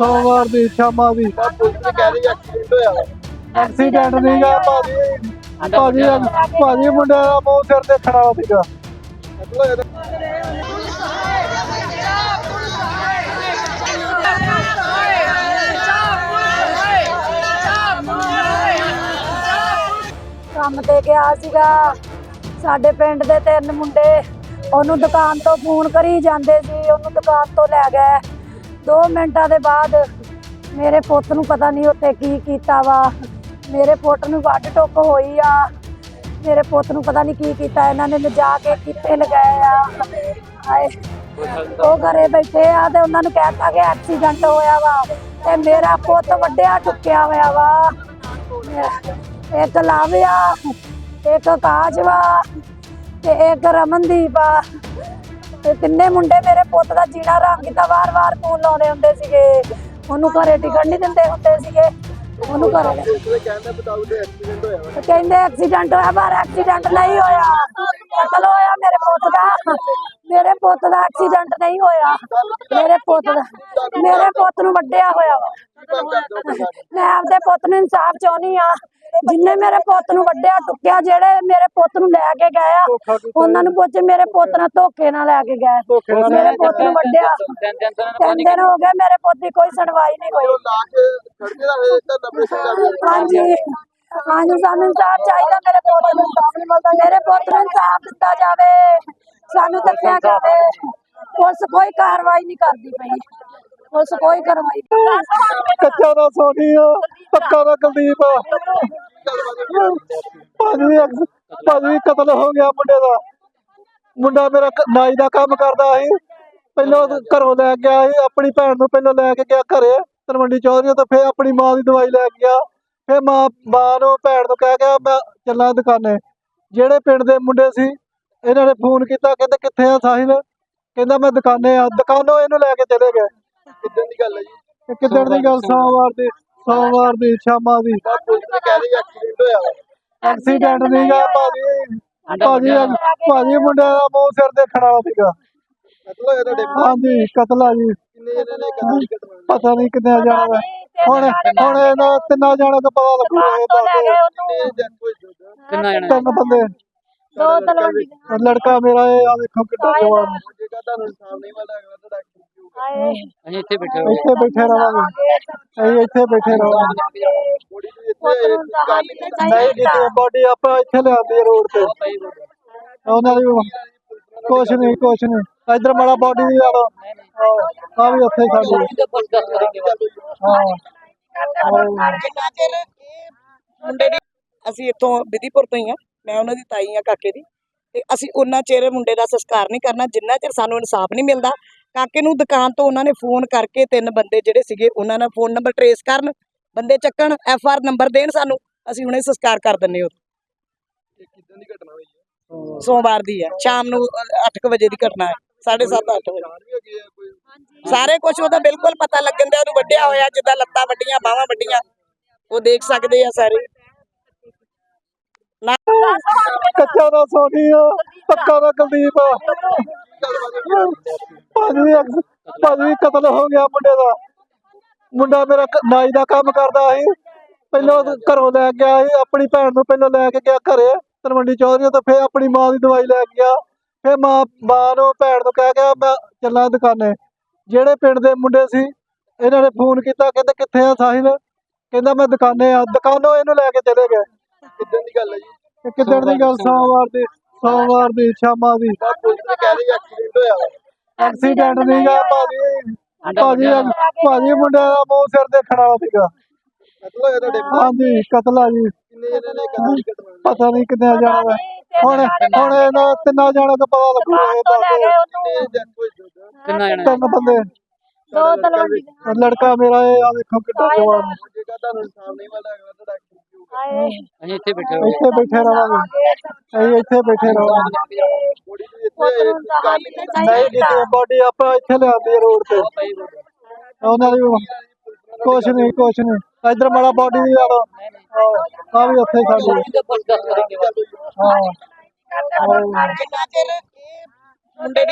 ਸੋਮਵਾਰ ਦੀ ਸ਼ਾਮਾਂ ਦੀ ਐਕਸੀਡੈਂਟ ਹੋਇਆ। ਵਾ ਐਕਸੀਡੈਂਟ ਨਹੀਂ ਗਾ ਭਾਜੀ ਭਾਜੀ ਭਾਜੀ ਮੁੰਡੇ ਦਾ ਮੂੰਹ ਸਿਰ ਤੇ ਖੜਾ ਸੀਗਾ। ਕੰਮ ਤੇ ਗਿਆ ਸੀਗਾ। ਸਾਡੇ ਪਿੰਡ ਦੇ ਤਿੰਨ ਮੁੰਡੇ ਉਹਨੂੰ ਦੁਕਾਨ ਤੋਂ ਫੋਨ ਕਰੀ ਜਾਂਦੇ ਸੀ ਉਹਨੂੰ ਦੁਕਾਨ ਤੋਂ ਲੈ ਗਏ। 2 ਮਿੰਟਾਂ ਦੇ ਬਾਅਦ ਮੇਰੇ ਪੁੱਤ ਨੂੰ ਪਤਾ ਨਹੀਂ ਉੱਥੇ ਕੀ ਕੀਤਾ ਵਾ। ਮੇਰੇ ਪੁੱਤ ਨੂੰ ਵੱਡ ਟੁੱਕ ਹੋਈ ਆ। ਮੇਰੇ ਪੁੱਤ ਨੂੰ ਪਤਾ ਨਹੀਂ ਕੀ ਕੀਤਾ। ਇਹਨਾਂ ਨੇ ਲਿਜਾ ਕੇ ਕਿੱਥੇ ਲਗਾਏ ਆ। ਹਾਏ, ਉਹ ਘਰੇ ਬੈਠੇ ਆ ਤੇ ਉਹਨਾਂ ਨੂੰ ਕਹਿਤਾ ਕਿ ਐਕਸੀਡੈਂਟ ਹੋਇਆ ਵਾ ਤੇ ਮੇਰਾ ਪੁੱਤ ਵੱਡਿਆ ਟੁੱਕਿਆ ਹੋਇਆ ਵਾ। ਇੱਕ ਲਾਵਿਆ, ਇੱਕ ਕਾਜਵਾ ਤੇ ਇੱਕ ਰਮਨਦੀਪ ਆ। ਤੇ ਤਿੰਨੇ ਮੁੰਡੇ ਮੇਰੇ ਪੁੱਤ ਦਾ ਜੀਣਾ ਰਾਮ ਕੀਤਾ। ਵਾਰ-ਵਾਰ ਫੋਨ ਲਾਉਂਦੇ ਹੁੰਦੇ ਸੀਗੇ। ਉਹਨੂੰ ਘਰੇ ਟਿਕਣ ਨਹੀਂ ਦਿੰਦੇ ਹੁੰਦੇ ਸੀਗੇ। ਉਹਨੂੰ ਘਰੇ ਪੁਲਿਸ ਦੇ ਕਹਿਣ ਦੇ ਮੁਤਾਬਕ ਐਕਸੀਡੈਂਟ ਹੋਇਆ ਵਾ। ਕਹਿੰਦੇ ਐਕਸੀਡੈਂਟ ਹੋਇਆ ਪਰ ਐਕਸੀਡੈਂਟ ਨਹੀਂ ਹੋਇਆ। ਕਤਲ ਹੋਇਆ ਮੇਰੇ ਪੁੱਤ ਦਾ। ਮੇਰੇ ਪੁੱਤ ਦਾ ਐਕਸੀਡੈਂਟ ਨਹੀਂ ਹੋਇਆ। ਮੇਰੇ ਪੁੱਤ ਦਾ ਮੇਰੇ ਪੁੱਤ ਨੂੰ ਵੱਡਿਆ ਹੋਇਆ ਵਾ। ਕੰਮ ਕਰਦੇ ਹੋ ਪ੍ਰਸ਼ਾਸਨ? ਮੈਂ ਆਪਦੇ ਪੁੱਤ ਨੂੰ ਇਨਸਾਫ ਚਾਹੁੰਦੀ ਆ ਜਿੰਨੇ ਮੇਰੇ ਪੁੱਤ ਨੂੰ ਵੱਡਿਆ ਟੁੱਕਿਆ ਜਿਹੜੇ ਮੇਰੇ ਪੁੱਤ ਨੂੰ ਲੈ ਕੇ ਗਏ ਆ ਉਹਨਾਂ ਨੂੰ ਪੁੱਛ ਮੇਰੇ ਪੁੱਤ ਨਾਲ ਧੋਖੇ ਨਾਲ ਲੈ ਕੇ ਗਏ। ਮੇਰੇ ਪੁੱਤ ਨੂੰ ਵੱਡਿਆ। ਤਿੰਨ ਦਿਨ ਹੋ ਗਏ ਮੇਰੇ ਪੁੱਤ ਦੀ ਕੋਈ ਸੁਣਵਾਈ ਨਹੀਂ ਹੋਈ। ਹਾਂਜੀ। ਹਾਂਜੀ ਸਾਨੂੰ ਇਨਸਾਫ ਚਾਹੀਦਾ ਮੇਰੇ ਪੁੱਤ ਨੂੰ। ਇਨਸਾਫ ਨਹੀਂ ਮਿਲਦਾ ਮੇਰੇ ਪੁੱਤ ਨੂੰ ਇਨਸਾਫ ਦਿੱਤਾ ਜਾਵੇ। ਸਾਨੂੰ ਦੱਸਿਆ ਜਾਵੇ। ਪੁਲਿਸ ਕੋਈ ਕਾਰਵਾਈ ਨਹੀਂ ਕਰਦੀ ਪਈ। ਪੁਲਿਸ ਕੋਈ ਕਾਰਵਾਈ ਕੱਚਾ ਦਾ ਸੋਨੀ ਆ। ਪੱਕਾ ਦਾ ਕੁਲਦੀਪ। ਭਾਜੀ ਭਾਜੀ ਕਤਲ ਹੋ ਗਿਆ ਮੁੰਡੇ ਦਾ। ਮੁੰਡਾ ਮੇਰਾ ਕ- ਨਾਈ ਦਾ ਕੰਮ ਕਰਦਾ ਸੀ। ਪਹਿਲਾਂ ਘਰੋਂ ਲੈ ਕੇ ਗਿਆ ਸੀ। ਆਪਣੀ ਭੈਣ ਨੂੰ ਪਹਿਲਾਂ ਲੈ ਕੇ ਗਿਆ ਘਰੇ ਤਲਵੰਡੀ ਚੌਧਰੀ ਤੋਂ ਫਿਰ ਆਪਣੀ ਮਾਂ ਦੀ ਦਵਾਈ ਲੈ ਕੇ ਗਿਆ। ਫਿਰ ਮਾਂ ਮਾਂ ਨੂੰ ਭੈਣ ਨੂੰ ਕਹਿ ਗਿਆ ਮੈਂ ਚੱਲਾਂ ਦੁਕਾਨੇ। ਜਿਹੜੇ ਪਿੰਡ ਦੇ ਮੁੰਡੇ ਸੀ ਇਹਨਾਂ ਨੇ ਫੋਨ ਕੀਤਾ ਕਹਿੰਦੇ ਕਿੱਥੇ ਆ ਸਾਹਿਲ? ਕਹਿੰਦਾ ਮੈਂ ਦੁਕਾਨੇ ਆ। ਦੁਕਾਨੋਂ ਇਹਨੂੰ ਲੈ ਕੇ ਚਲੇ ਗਏ। ਕਿੱਦਾਂ ਦੀ ਗੱਲ ਹੈ ਜੀ? ਕਿੱਦਣ ਦੀ ਗੱਲ? ਸੋਮਵਾਰ ਦੀ। ਸੋਮਵਾਰ ਦੀ ਸ਼ਾਮਾਂ ਦੀ। ਐਕਸੀਡੈਂਟ ਹੋਇਆ ਵਾ। ਐਕਸੀਡੈਂਟ ਨਹੀਂ ਗਾ ਭਾਜੀ। ਭਾਜੀ ਭਾਜੀ ਮੁੰਡੇ ਦਾ ਮੂੰਹ ਸਿਰ ਤੇ ਖੜਾ ਸੀਗਾ। ਕਤਲ ਹੋਇਆ ਤੁਹਾਡੇ ਹਾਂਜੀ ਕਤਲ ਆ ਜੀ? ਪਤਾ ਨਹੀਂ ਕਿੰਨੇ ਜਾਣਾ ਵਾ ਹੁਣ ਹੁਣ ਇਹਨਾਂ ਤਿੰਨਾਂ ਜਾਣਾ ਦਾ ਪਤਾ ਲੱਗੂਗਾ ਇਹ ਦੱਸ ਦਿਓ। ਕਿੰਨੇ? ਤਿੰਨ ਬੰਦੇ। ਦੋ ਤਲਵੰਡੀ ਲੜਕਾ ਮੇਰਾ ਇਹ ਆ ਵੇਖੋ ਕਿੱਡਾ ਜਵਾਨ ਹੈ। ਜੇਕਰ ਤੁਹਾਨੂੰ ਇਨਸਾਫ ਨਹੀਂ ਮਿਲਦਾ ਅਗਲਾ ਤੁਹਾਡਾ ਕੀ ਹੋਊਗਾ ਹਾਏ ਅਸੀਂ ਇੱਥੇ ਬੈਠੇ ਇੱਥੇ ਬੈਠੇ ਰਵਾਂਗੇ। ਅਸੀਂ ਇੱਥੇ ਬੈਠੇ ਰਵਾਂਗੇ। ਬੋਡੀ ਨੂੰ ਇੱਥੇ ਗੱਲ ਨਹੀਂ ਬਾਡੀ ਆਪਾਂ ਇੱਥੇ ਲਿਆਂਦੀ ਰੋਡ ਤੇ। ਉਹਨਾਂ ਦੀ ਕੁਛ ਨਹੀਂ ਕੁਛ ਨਹੀਂ। ਇਧਰ ਮਾੜਾ ਬਾਡੀ ਦੀ ਲਾ ਲਓ ਆ ਵੀ ਉੱਥੇ ਸਾਡੀ ਹਾਂ ਮੁੰਡੇ ਦੀ ਅਸੀਂ ਇੱਥੋਂ ਵਿਧੀਪੁਰ ਤੋਂ ਹੀ ਆ। ਮੈਂ ਉਹਨਾਂ ਦੀ ਤਾਈ ਆ ਕਾਕੇ ਦੀ ਤੇ ਅਸੀਂ ਉਹਨਾਂ ਚਿਰ ਮੁੰਡੇ ਦਾ ਸੰਸਕਾਰ ਨਹੀਂ ਕਰਨਾ ਜਿੰਨਾ ਚਿਰ ਸਾਨੂੰ ਇਨਸਾਫ ਨਹੀਂ ਮਿਲਦਾ ਕਾਕੇ ਨੂੰ ਦੁਕਾਨ ਤੋਂ ਉਹਨਾਂ ਨੇ ਫੋਨ ਕਰਕੇ ਤਿੰਨ ਬੰਦੇ ਜਿਹੜੇ ਸੀਗੇ ਉਹਨਾਂ ਦਾ ਫੋਨ ਨੰਬਰ ਟਰੇਸ ਕਰਨ ਬੰਦੇ ਚੱਕਣ ਐਫ ਆਰ ਨੰਬਰ ਦੇਣ ਸਾਨੂੰ ਅਸੀਂ ਹੁਣੇ ਸੰਸਕਾਰ ਕਰ ਦਿੰਨੇ ਉਹ ਇਹ ਕਿੱਦਾਂ ਦੀ ਘਟਨਾ ਹੋਈ ਹੈ? ਸੋਮਵਾਰ ਦੀ ਹੈ ਸ਼ਾਮ ਨੂੰ 8:00 ਵਜੇ ਦੀ ਘਟਨਾ ਹੈ 7:30 ਅੱਠ ਵਜੇ। ਸਾਰੇ ਕੁਝ ਉਹਦਾ ਬਿਲਕੁਲ ਪਤਾ ਲੱਗਣ ਦਿਆ ਉਹਨੂੰ ਵੱਡਿਆ ਹੋਇਆ ਜਿੱਦਾਂ ਲੱਤਾਂ ਵੱਡੀਆਂ ਬਾਹਾਂ ਵੱਡੀਆਂ ਉਹ ਦੇਖ ਸਕਦੇ ਆ ਸਾਰੇ। ਕੱਚਾ ਦਾ ਸੋਨੀ ਆ, ਪੱਕਾ ਦਾ ਕੁਲਦੀਪ ਆ। ਭਾਜੀ ਭਾਜੀ, ਕਤਲ ਹੋ ਗਿਆ ਮੁੰਡੇ ਦਾ। ਮੁੰਡਾ ਮੇਰਾ ਨਾਈ ਦਾ ਕੰਮ ਕਰਦਾ ਸੀ। ਪਹਿਲਾਂ ਘਰੋਂ ਲੈ ਕੇ ਗਿਆ ਆਪਣੀ ਭੈਣ ਨੂੰ ਪਹਿਲਾਂ ਲੈ ਕੇ ਗਿਆ ਘਰੇ, ਤਲਵੰਡੀ ਚੌਧਰੀ ਤੋਂ ਫਿਰ ਆਪਣੀ ਮਾਂ ਦੀ ਦਵਾਈ ਲੈ ਕੇ ਗਿਆ। ਫੇਰ ਮਾਂ ਮਾਂ ਨੂੰ, ਭੈਣ ਨੂੰ ਕਹਿ ਗਿਆ, ਮੈਂ ਚੱਲਾਂ ਦੁਕਾਨੇ। ਜਿਹੜੇ ਪਿੰਡ ਦੇ ਮੁੰਡੇ ਸੀ, ਇਹਨਾਂ ਨੇ ਫੋਨ ਕੀਤਾ, ਕਹਿੰਦੇ ਕਿੱਥੇ ਆ ਸਾਹਿਲ? ਕਹਿੰਦਾ ਮੈਂ ਦੁਕਾਨੇ ਆ। ਦੁਕਾਨੋਂ ਇਹਨੂੰ ਲੈ ਕੇ ਚਲੇ ਗਏ। ਕਿੱਦਾਂ ਦੀ ਗੱਲ ਹੈ ਜੀ? ਇਹ ਕਿੱਦਣ ਦੀ ਗੱਲ? ਸੋਮਵਾਰ ਦੀ। ਸੋਮਵਾਰ ਦੀ ਸ਼ਾਮਾਂ ਦੀ। ਪੁਲਿਸ ਨੇ ਕਹਿ ਰਹੀ ਐਕਸੀਡੈਂਟ ਹੋਇਆ ਵਾ। ਐਕਸੀਡੈਂਟ ਨਹੀਂ ਗਾ ਭਾਜੀ। ਭਾਜੀ ਭਾਜੀ ਮੁੰਡੇ ਦਾ ਮੂੰਹ ਸਿਰ ਤੇ ਖੜਾ ਸੀਗਾ ਕਤਲ ਹੋਇਆ ਤੁਹਾਡੇ ਹਾਂਜੀ ਕਤਲ ਆ ਜੀ। ਕਿੰਨੇ ਜਣੇ ਨੇ ਕਤਲ ਦੀ ਘਟਨਾ ਹੋਈ? ਪਤਾ ਨਹੀਂ ਕਿੰਨੇ ਜਾਣਾ ਵਾ ਹੁਣ ਹੁਣ ਇਹਨਾਂ ਤਿੰਨਾਂ ਜਾਣਾ ਦਾ ਪਤਾ ਲੱਗੂਗਾ ਇਹ ਦੱਸ। ਕਿੰਨੇ? ਕਿੰਨਾ ਤਿੰਨ ਬੰਦੇ। ਦੋ ਤਲਵੰਡੀ ਲੜਕਾ ਮੇਰਾ ਇਹ ਆ ਵੇਖੋ ਕਿੱਡਾ ਜਵਾਨ। ਹੈ। ਜੇਕਰ ਤੁਹਾਨੂੰ ਇਨਸਾਫ ਨਹੀਂ ਮਿਲਦਾ ਅਗਲਾ ਤੁਹਾਡਾ ਅਸੀਂ ਇੱਥੇ ਬੈਠੇ ਇੱਥੇ ਬੈਠੇ ਰਵਾਂਗੇ। ਅਸੀਂ ਇੱਥੇ ਬੈਠੇ ਰਵਾਂਗੇ। ਨਹੀਂ ਕਿਤੇ ਬਾਡੀ ਆਪਾਂ ਇੱਥੇ ਲਿਆਂਦੀ ਰੋਡ ਤੇ। ਉਹਨਾਂ ਦੀ ਕੁਛ ਨਹੀਂ ਕੁਛ ਨਹੀਂ। ਇਧਰ ਮਾੜਾ ਬਾਡੀ ਦੀ ਲਾ ਲਓ। ਆ ਵੀ ਉੱਥੇ ਸਾਡੀ। ਹਾਂ। ਮੁੰਡੇ